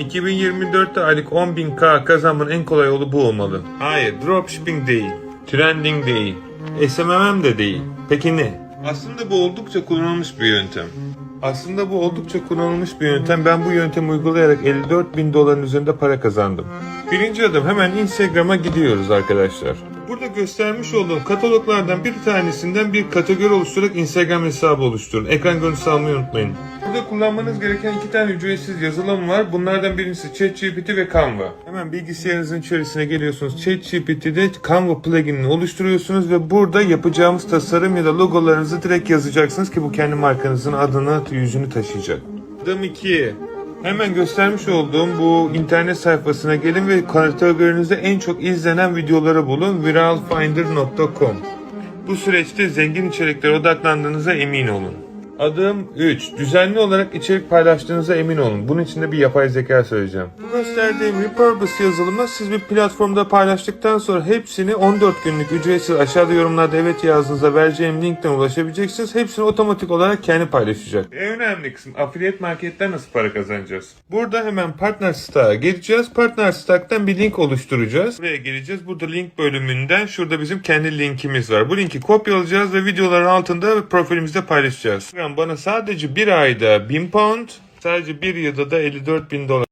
2024'te aylık 10.000k kazanmanın en kolay yolu bu olmalı. Hayır, dropshipping değil. Trending değil. SMM de değil. Peki ne? Aslında bu oldukça kullanılmış bir yöntem. Aslında bu oldukça kullanılmış bir yöntem. Ben bu yöntemi uygulayarak 54 bin doların üzerinde para kazandım. Birinci adım hemen Instagram'a gidiyoruz arkadaşlar. Burada göstermiş olduğum kataloglardan bir tanesinden bir kategori oluşturarak Instagram hesabı oluşturun. Ekran görüntüsü almayı unutmayın. Burada kullanmanız gereken iki tane ücretsiz yazılım var. Bunlardan birincisi ChatGPT ve Canva. Hemen bilgisayarınızın içerisine geliyorsunuz. ChatGPT'de Canva pluginini oluşturuyorsunuz ve burada yapacağımız tasarım ya da logolarınızı direkt yazacaksınız ki bu kendi markanızın adını, yüzünü taşıyacak. Adım 2. Hemen göstermiş olduğum bu internet sayfasına gelin ve kategorinizde en çok izlenen videoları bulun. viralfinder.com Bu süreçte zengin içeriklere odaklandığınıza emin olun. Adım 3. Düzenli olarak içerik paylaştığınıza emin olun. Bunun için de bir yapay zeka söyleyeceğim. Bu gösterdiğim Repurpose yazılımı siz bir platformda paylaştıktan sonra hepsini 14 günlük ücretsiz aşağıda yorumlarda evet yazdığınızda vereceğim linkten ulaşabileceksiniz. Hepsini otomatik olarak kendi paylaşacak. En önemli kısım affiliate marketten nasıl para kazanacağız? Burada hemen Partner Stack'a geleceğiz. Partner Stack'tan bir link oluşturacağız. Buraya geleceğiz. Burada link bölümünden şurada bizim kendi linkimiz var. Bu linki kopyalayacağız ve videoların altında profilimizde paylaşacağız. Yani bana sadece bir ayda 1000 pound, sadece bir yılda da 54 bin dolar